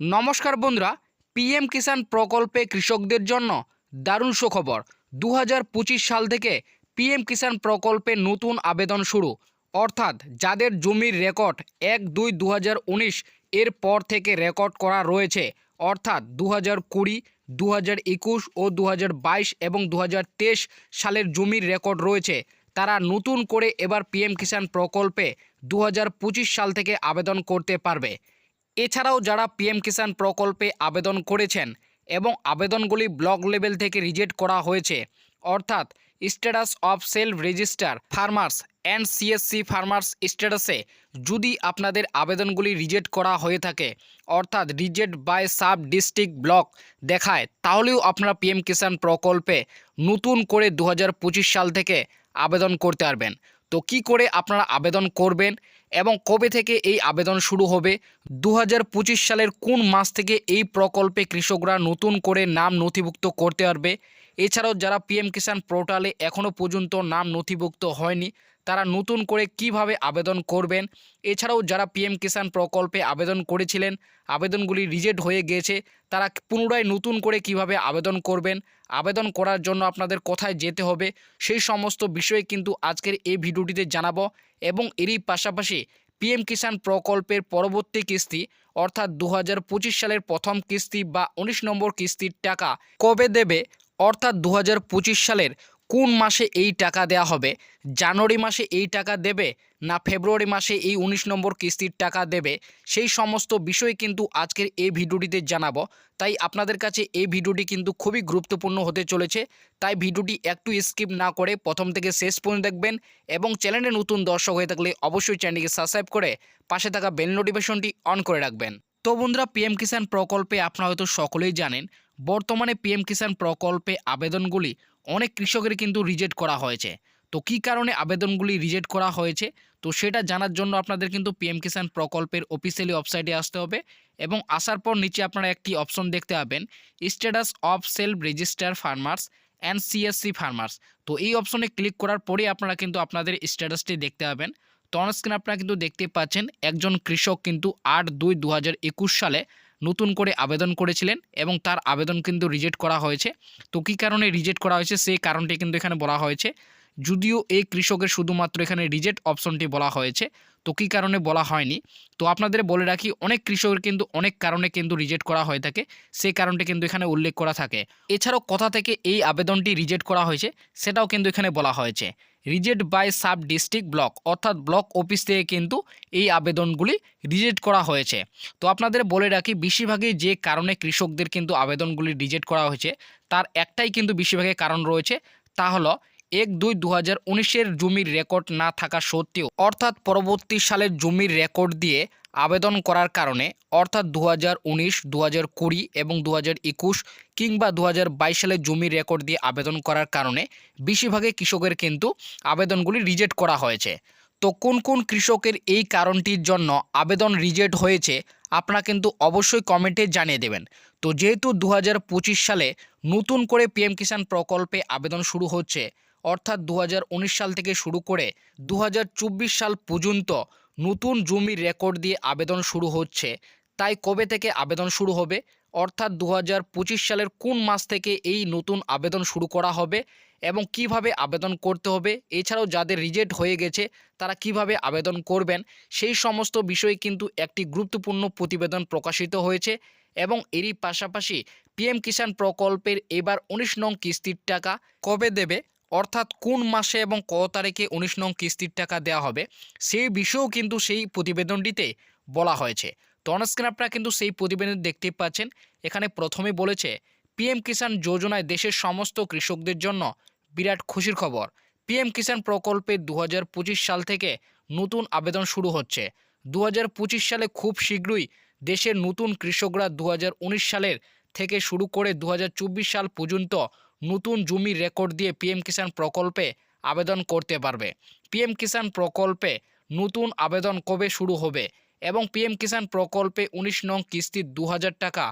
নমস্কার বন্ধুরা, পিএম কিষাণ প্রকল্পে কৃষকদের জন্য দারুণ সুখবর। দু হাজার পঁচিশ সাল থেকে পিএম কিষাণ প্রকল্পে নতুন আবেদন শুরু। অর্থাৎ যাদের জমির রেকর্ড এক দুই দু এর পর থেকে রেকর্ড করা রয়েছে, অর্থাৎ দু হাজার কুড়ি দু একুশ ও দু বাইশ এবং দু হাজার তেইশ সালের জমির রেকর্ড রয়েছে, তারা নতুন করে এবার পিএম কিষাণ প্রকল্পে দু হাজার পঁচিশ সাল থেকে আবেদন করতে পারবে। এছাড়াও যারা পিএম কিষাণ প্রকল্পে আবেদন করেছেন এবং আবেদনগুলি ব্লক লেভেল থেকে রিজেক্ট করা হয়েছে, অর্থাৎ status of self register farmers and CSC farmers স্ট্যাটাসে যদি আপনাদের আবেদনগুলি রিজেক্ট করা হয়ে থাকে, অর্থাৎ reject by sub district block দেখায়, তাহলেও আপনারা পিএম কিষাণ প্রকল্পে নতুন করে দু হাজার পঁচিশ সাল থেকে আবেদন করতে পারবেন। তো কি করে আপনারা আবেদন করবেন এবং কবে থেকে এই আবেদন শুরু হবে? দু হাজার পঁচিশ সালের কোন মাস থেকে এই প্রকল্পে কৃষকরা নতুন করে নাম নথিভুক্ত করতে পারবে? এছাড়াও যারা পিএম কিষাণ পোর্টালে এখনও পর্যন্ত নাম নথিভুক্ত হয়নি তারা নতুন করে কীভাবে আবেদন করবেন? এছাড়াও যারা পিএম কিষাণ প্রকল্পে আবেদন করেছিলেন, আবেদনগুলি রিজেক্ট হয়ে গিয়েছে তারা পুনরায় নতুন করে কীভাবে আবেদন করবেন? আবেদন করার জন্য আপনাদের কোথায় যেতে হবে? সেই সমস্ত বিষয়ে কিন্তু আজকের এই ভিডিওটিতে জানাব এবং এরই পাশাপাশি পিএম কিষাণ প্রকল্পের পরবর্তী কিস্তি, অর্থাৎ দু হাজার পঁচিশ সালের প্রথম কিস্তি বা উনিশ নম্বর কিস্তির টাকা কবে দেবে? অর্থাৎ দু হাজার পঁচিশ সালের কোন মাসে এই টাকা দেয়া হবে? জানুয়ারি মাসে এই টাকা দেবে না ফেব্রুয়ারি মাসে এই উনিশ নম্বর কিস্তির টাকা দেবে? সেই সমস্ত বিষয় কিন্তু আজকের এই ভিডিওটিতে জানাব। তাই আপনাদের কাছে এই ভিডিওটি কিন্তু খুবই গুরুত্বপূর্ণ হতে চলেছে। তাই ভিডিওটি একটু স্কিপ না করে প্রথম থেকে শেষ পর্যন্ত দেখবেন এবং চ্যানেলে নতুন দর্শক হয়ে থাকলে অবশ্যই চ্যানেলটিকে সাবস্ক্রাইব করে পাশে থাকা বেল নোটিফিকেশনটি অন করে রাখবেন। তো বন্ধুরা, পিএম কিষাণ প্রকল্পে আপনারা হয়তো সকলেই জানেন বর্তমানে পিএম কিষাণ প্রকল্পে আবেদনগুলি অনেক কৃষকের কিন্তু রিজেক্ট করা হয়েছে। তো কী কারণে আবেদনগুলি রিজেক্ট করা হয়েছে? তো সেটা জানার জন্য আপনাদের কিন্তু পিএম কিষাণ প্রকল্পের অফিসিয়ালি ওয়েবসাইটে আসতে হবে এবং আসার পর নিচে আপনারা একটি অপশন দেখতে পাবেন status of self register farmers and CSC farmers তো এই অপশনে ক্লিক করার পরে আপনারা কিন্তু আপনাদের স্ট্যাটাসটি দেখতে পাবেন। তো অনস্ক্রিন আপনারা কিন্তু দেখতে পাচ্ছেন, একজন কৃষক কিন্তু আট দুই দু সালে নতুন করে আবেদন করেছিলেন এবং তার আবেদন কিন্তু রিজেক্ট করা হয়েছে। তো কী কারণে রিজেক্ট করা হয়েছে? সেই কারণটি কিন্তু এখানে বলা হয়েছে। যদিও এই কৃষকের শুধুমাত্র এখানে রিজেক্ট অপশনটি বলা হয়েছে, তো কী কারণে বলা হয়নি? তো আপনাদের বলে রাখি, অনেক কৃষকের কিন্তু অনেক কারণে কিন্তু রিজেক্ট করা হয়ে থাকে, সেই কারণটি কিন্তু এখানে উল্লেখ করা থাকে। এছাড়াও কথা থেকে এই আবেদনটি রিজেক্ট করা হয়েছে, সেটাও কিন্তু এখানে বলা হয়েছে। Reject by sub district block, অর্থাৎ ব্লক অফিস থেকে কিন্তু এই আবেদনগুলি রিজেক্ট করা হয়েছে। তো আপনাদের বলে রাখি, বেশিরভাগই যে কারণে কৃষকদের কিন্তু আবেদনগুলি রিজেক্ট করা হয়েছে, তার একটাই কিন্তু বেশিরভাগের কারণ রয়েছে, তা হলো এক দুই দু হাজার উনিশের জমির রেকর্ড না থাকা সত্ত্বেও, অর্থাৎ পরবর্তী সালের জমির রেকর্ড দিয়ে আবেদন করার কারণে, অর্থাৎ দু হাজার উনিশ দু হাজার কুড়ি এবং দু হাজার একুশ কিংবা দু হাজার বাইশ সালের জমির রেকর্ড দিয়ে আবেদন করার কারণে বেশিরভাগই কৃষকের কিন্তু আবেদনগুলি রিজেক্ট করা হয়েছে। তো কোন কোন কৃষকের এই কারণটির জন্য আবেদন রিজেক্ট হয়েছে, আপনারা কিন্তু অবশ্যই কমেন্টে জানিয়ে দেবেন। তো যেহেতু দু হাজার পঁচিশ সালে নতুন করে পিএম কিষাণ প্রকল্পে আবেদন শুরু হচ্ছে অর্থাৎ দু হাজার উনিশ সাল থেকে শুরু করে দু হাজার চব্বিশ সাল পর্যন্ত নতুন জমির রেকর্ড দিয়ে আবেদন শুরু হচ্ছে। তাই কবে থেকে আবেদন শুরু হবে? অর্থাৎ দু হাজার পঁচিশ সালের কোন মাস থেকে এই নতুন আবেদন শুরু করা হবে? এবং কীভাবে আবেদন করতে হবে? এছাড়াও যাদের রিজেক্ট হয়ে গেছে, তারা কীভাবে আবেদন করবেন? সেই সমস্ত বিষয়ে কিন্তু একটি গুরুত্বপূর্ণ প্রতিবেদন প্রকাশিত হয়েছে এবং এরই পাশাপাশি পিএম কিষাণ প্রকল্পের এবার উনিশ নং কিস্তির টাকা কবে দেবে? অর্থাৎ কোন মাসে এবং কত তারিখে উনিশ নং কিস্তির টাকা দেওয়া হবে, সেই বিষয়েও কিন্তু সেই প্রতিবেদনটিতে বলা হয়েছে। তো অনস্ক্রিন আপনারা কিন্তু সেই প্রতিবেদন দেখতে পাচ্ছেন। এখানে প্রথমে বলেছে, পিএম কিষাণ যোজনায় দেশের সমস্ত কৃষকদের জন্য বিরাট খুশির খবর। পিএম কিষাণ প্রকল্পে দু হাজার পঁচিশ সাল থেকে নতুন আবেদন শুরু হচ্ছে। দু হাজার পঁচিশ সালে খুব শীঘ্রই দেশের নতুন কৃষকরা দু হাজার উনিশ সালের থেকে শুরু করে দু হাজার চব্বিশ সাল পর্যন্ত নতুন জমির রেকর্ড দিয়ে পিএম কিষাণ প্রকল্পে আবেদন করতে পারবে। পিএম কিষাণ প্রকল্পে নতুন আবেদন কবে শুরু হবে এবং পিএম কিষাণ প্রকল্পে উনিশ নং কিস্তির দু হাজার টাকা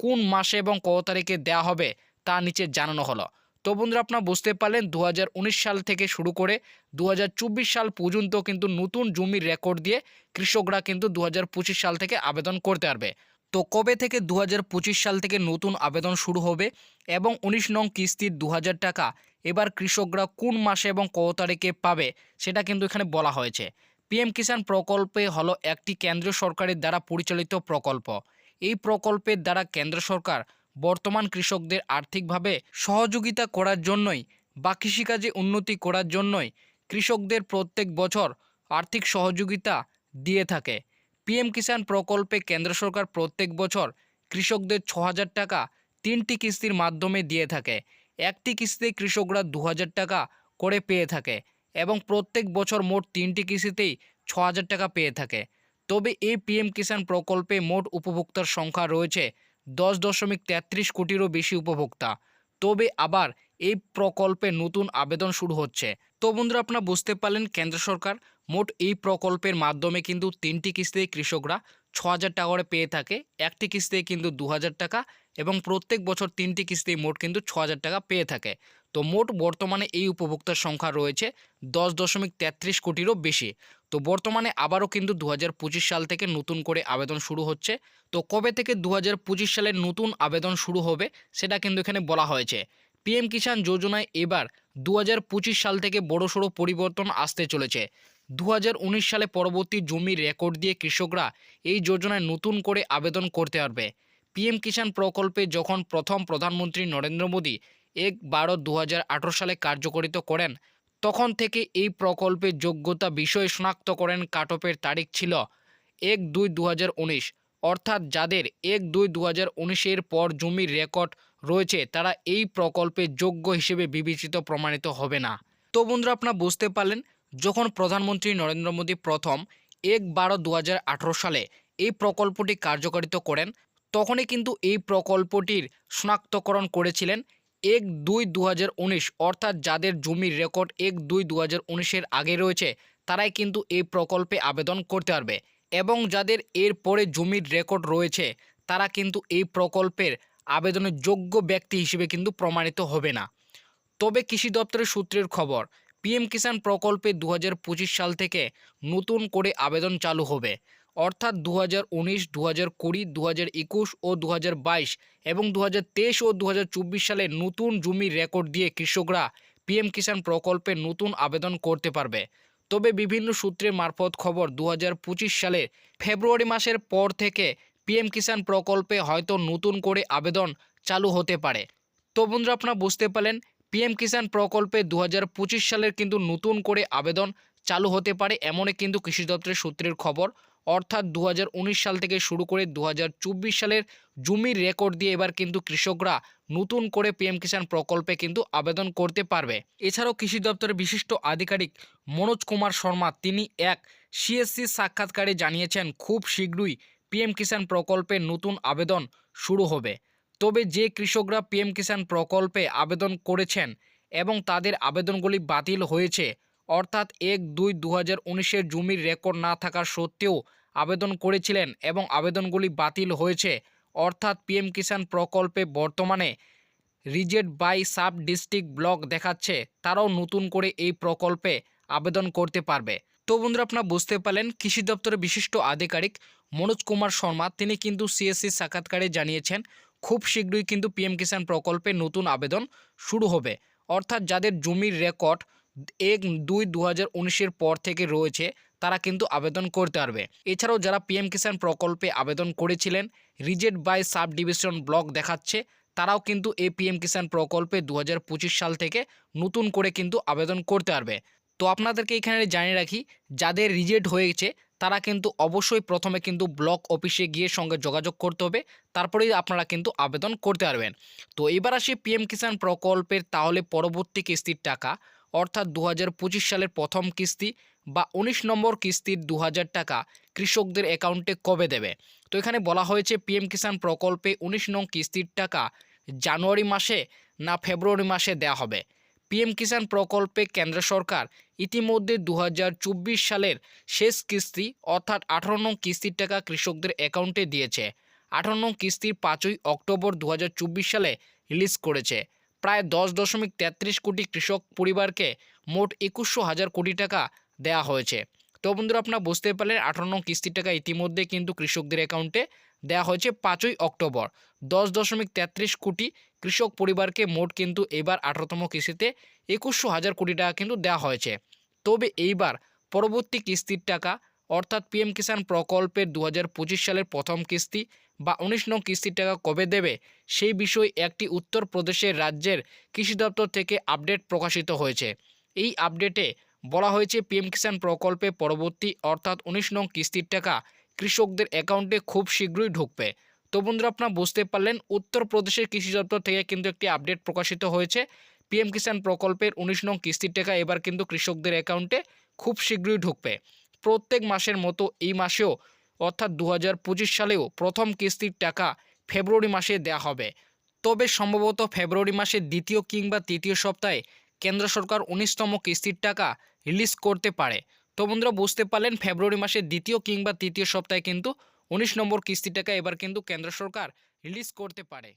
কোন মাসে এবং কত তারিখে দেওয়া হবে তা নিচে জানানো হলো। তো বন্ধুরা, আপনারা বুঝতে পারলেন দু হাজার উনিশ সাল থেকে শুরু করে দু হাজার চব্বিশ সাল পর্যন্ত কিন্তু নতুন জমির রেকর্ড দিয়ে কৃষকরা কিন্তু দু হাজার পঁচিশ সাল থেকে আবেদন করতে পারবে। তো কবে থেকে দু হাজার পঁচিশ সাল থেকে নতুন আবেদন শুরু হবে এবং উনিশ নং কিস্তির দু হাজার টাকা? এবার কৃষকরা কোন মাসে এবং কত তারিখে পাবে? সেটা কিন্তু এখানে বলা হয়েছে। পিএম কিষাণ প্রকল্পে হলো একটি কেন্দ্রীয় সরকারের দ্বারা পরিচালিত প্রকল্প। এই প্রকল্পের দ্বারা কেন্দ্র সরকার বর্তমান কৃষকদের আর্থিকভাবে সহযোগিতা করার জন্যই বা কৃষিকাজে উন্নতি করার জন্যই কৃষকদের প্রত্যেক বছর আর্থিক সহযোগিতা দিয়ে থাকে। পিএম কিষাণ প্রকল্পে কেন্দ্র সরকার প্রত্যেক বছর কৃষকদের ছ টাকা তিনটি কিস্তির মাধ্যমে দিয়ে থাকে। একটি কিস্তিতে কৃষকরা দু হাজার টাকা করে পেয়ে থাকে এবং প্রত্যেক বছর মোট তিনটি কিস্তিতেই ছ টাকা পেয়ে থাকে। তবে এই পিএম কিষাণ প্রকল্পে মোট উপভোক্তার সংখ্যা রয়েছে দশ দশমিক তেত্রিশ কোটিরও বেশি উপভোক্তা। তবে আবার এই প্রকল্পে নতুন আবেদন শুরু হচ্ছে। তো বন্ধুরা, আপনারা বুঝতে পারলেন, কেন্দ্র সরকার মোট এই প্রকল্পের মাধ্যমে কিন্তু তিনটি কিস্তিতে কৃষকরা ছ হাজার টাকা করে পেয়ে থাকে। একটি কিস্তিতে কিন্তু দু হাজার টাকা এবং প্রত্যেক বছর তিনটি কিস্তি মোট কিন্তু ছ হাজার টাকা পেয়ে থাকে। তো মোট বর্তমানে এই উপভোক্তার সংখ্যা রয়েছে দশ দশমিক তেত্রিশ কোটিরও বেশি। তো বর্তমানে আবারও কিন্তু দু হাজার পঁচিশ সাল থেকে নতুন করে আবেদন শুরু হচ্ছে। তো কবে থেকে দু সালের নতুন আবেদন শুরু হবে, সেটা কিন্তু এখানে বলা হয়েছে। পিএম কিষাণ যোজনায় এবার দু হাজার পঁচিশ সাল থেকে বড়সড় পরিবর্তন আসতে চলেছে। দু হাজার উনিশ সালে পরবর্তী জমির রেকর্ড দিয়ে কৃষকরা এই যোজনায় নতুন করে আবেদন করতে পারবে। পিএম কিষাণ প্রকল্পে যখন প্রথম প্রধানমন্ত্রী নরেন্দ্র মোদী এক বারো দু সালে কার্যকরিত করেন, তখন থেকে এই প্রকল্পের যোগ্যতা বিষয় শনাক্ত করেন কাটপের তারিখ ছিল এক দুই দু অর্থাৎ যাদের এক দুই দু উনিশের পর জমির রেকর্ড রয়েছে, তারা এই প্রকল্পে যোগ্য হিসেবে বিবেচিত প্রমাণিত হবে না। তো বন্ধুরা, আপনারা বুঝতে পারলেন, যখন প্রধানমন্ত্রী নরেন্দ্র মোদী প্রথম এক বারো দু সালে এই প্রকল্পটি কার্যকারিত করেন, তখনই কিন্তু এই প্রকল্পটির শনাক্তকরণ করেছিলেন এক দুই দু অর্থাৎ যাদের জমির রেকর্ড এক দুই দু হাজার উনিশের আগে রয়েছে, তারাই কিন্তু এই প্রকল্পে আবেদন করতে পারবে। এবং যাদের এর পরে জমির রেকর্ড রয়েছে, তারা কিন্তু এই প্রকল্পের আবেদনের যোগ্য ব্যক্তি হিসেবে কিন্তু প্রমাণিত হবে না। তবে কৃষি দপ্তরের সূত্রের খবর, পিএম কিষাণ প্রকল্পে দু হাজার পঁচিশ সাল থেকে নতুন করে আবেদন চালু হবে। অর্থাৎ দু হাজার উনিশ দু হাজার কুড়ি দু হাজার একুশ ও দু হাজার বাইশ এবং দু হাজার তেইশ ও দু হাজার চব্বিশ সালে নতুন জমির রেকর্ড দিয়ে কৃষকরা পিএম কিষাণ প্রকল্পে নতুন আবেদন করতে পারবে। তবে বিভিন্ন সূত্রের মারফত খবর দু হাজার পঁচিশ সালের ফেব্রুয়ারি মাসের পর থেকে পিএম কিষাণ প্রকল্পে হয়তো নতুন করে আবেদন চালু হতে পারে। তো বন্ধুরা, আপনারা বুঝতে পারলেন, পিএম কিষাণ প্রকল্পে দু হাজার পঁচিশ সালের কিন্তু নতুন করে আবেদন চালু হতে পারে এমনই কিন্তু কৃষি দপ্তরের সূত্রের খবর। অর্থাৎ দু হাজার উনিশ সাল থেকে শুরু করে দু হাজার চব্বিশ সালের জমির রেকর্ড দিয়ে এবার কিন্তু কৃষকরা নতুন করে পিএম কিষাণ প্রকল্পে কিন্তু আবেদন করতে পারবে। এছাড়াও কৃষি দপ্তরের বিশিষ্ট আধিকারিক মনোজ কুমার শর্মা, তিনি এক সিএসসি সাক্ষাৎকারে জানিয়েছেন, খুব শীঘ্রই পিএম কিষাণ প্রকল্পে নতুন আবেদন শুরু হবে। তবে যে কৃষকরা পিএম কিষাণ প্রকল্পে আবেদন করেছেন এবং তাদের আবেদনগুলি বাতিল হয়েছে, অর্থাৎ এক দুই দু হাজার উনিশের জমির রেকর্ড না থাকা সত্ত্বেও আবেদন করেছিলেন এবং আবেদনগুলি বাতিল হয়েছে, অর্থাৎ পিএম কিষাণ প্রকল্পে বর্তমানে reject by sub district block দেখাচ্ছে, তারাও নতুন করে এই প্রকল্পে আবেদন করতে পারবে। তো বন্ধুরা আপনারা বুঝতে পারলেন, কৃষি দপ্তরের বিশিষ্ট আধিকারিক মনোজ কুমার শর্মা, তিনি কিন্তু সিএসসি সাক্ষাৎকারে জানিয়েছেন, খুব শীঘ্রই কিন্তু পিএম কিষাণ প্রকল্পে নতুন আবেদন শুরু হবে। অর্থাৎ যাদের জমির রেকর্ড এক দুই দু হাজার পর থেকে রয়েছে, তারা কিন্তু আবেদন করতে পারবে। এছাড়াও যারা পিএম কিষাণ প্রকল্পে আবেদন করেছিলেন, reject by sub division block দেখাচ্ছে, তারাও কিন্তু এই পিএম কিষাণ প্রকল্পে দু হাজার পঁচিশ সাল থেকে নতুন করে কিন্তু আবেদন করতে পারবে। তো আপনাদেরকে এখানে জানিয়ে রাখি, যাদের রিজেক্ট হয়েছে, তারা কিন্তু অবশ্যই প্রথমে কিন্তু ব্লক অফিসে গিয়ে সঙ্গে যোগাযোগ করতে হবে, তারপরেই আপনারা কিন্তু আবেদন করতে পারবেন। তো এবার আসি পিএম কিষাণ প্রকল্পের তাহলে পরবর্তী কিস্তির টাকা, অর্থাৎ দু হাজার পঁচিশ সালের প্রথম কিস্তি বা উনিশ নম্বর কিস্তির দু হাজার টাকা কৃষকদের অ্যাকাউন্টে কবে দেবে? তো এখানে বলা হয়েছে পিএম কিষাণ প্রকল্পে উনিশ নং কিস্তির টাকা জানুয়ারি মাসে না ফেব্রুয়ারি মাসে দেওয়া হবে। পিএম কিষাণ প্রকল্পে কেন্দ্র সরকার ইতিমধ্যে দু হাজার চব্বিশ সালের শেষ কিস্তি, অর্থাৎ আঠারো নং কিস্তির টাকা কৃষকদের অ্যাকাউন্টে দিয়েছে। আঠারো নং কিস্তির পাঁচই অক্টোবর দু হাজার চব্বিশ সালে রিলিজ করেছে। প্রায় দশ দশমিক তেত্রিশ কোটি কৃষক পরিবারকে মোট একুশশো হাজার কোটি টাকা দেওয়া হয়েছে। তো বন্ধুরা, আপনারা বুঝতে পারলেন, আঠারো নং কিস্তির টাকা ইতিমধ্যে কিন্তু কৃষকদের অ্যাকাউন্টে দেওয়া হয়েছে পাঁচই অক্টোবর। দশ দশমিক তেত্রিশ কোটি কৃষক পরিবারকে মোট কিন্তু এবার আঠারোতম কিস্তিতে একুশশো হাজার কোটি টাকা কিন্তু দেওয়া হয়েছে। তবে এইবার পরবর্তী কিস্তির টাকা, অর্থাৎ পিএম কিষাণ প্রকল্পের দু হাজার পঁচিশ সালের প্রথম কিস্তি বা উনিশ নং কিস্তির টাকা কবে দেবে, সেই বিষয়ে একটি উত্তরপ্রদেশের রাজ্যের কৃষি দপ্তর থেকে আপডেট প্রকাশিত হয়েছে। এই আপডেটে বলা হয়েছে পিএম কিষাণ প্রকল্পে পরবর্তী, অর্থাৎ উনিশ নং কিস্তির টাকা কৃষকদের অ্যাকাউন্টে খুব শীঘ্রই ঢুকবে। তো বন্ধুরা, আপনারা বুঝতে পারলেন, উত্তরপ্রদেশের কৃষি দপ্তর থেকে কিন্তু একটি আপডেট প্রকাশিত হয়েছে। পিএম কিষাণ প্রকল্পের উনিশ নং কিস্তির টাকা এবার কিন্তু কৃষকদের অ্যাকাউন্টে খুব শীঘ্রই ঢুকবে। প্রত্যেক মাসের মতো এই মাসেও, অর্থাৎ দু হাজার পঁচিশ সালেও প্রথম কিস্তির টাকা ফেব্রুয়ারি মাসে দেওয়া হবে। তবে সম্ভবত ফেব্রুয়ারি মাসের দ্বিতীয় কিংবা তৃতীয় সপ্তাহে কেন্দ্র সরকার উনিশতম কিস্তির টাকা রিলিজ করতে পারে। তো বন্ধুরা বুঝতে পারলেন ফেব্রুয়ারি মাসের দ্বিতীয় কিংবা তৃতীয় সপ্তাহে কিন্তু উনিশ নম্বর কিস্তি টাকা এবার কিন্তু কেন্দ্র সরকার রিলিজ করতে পারে।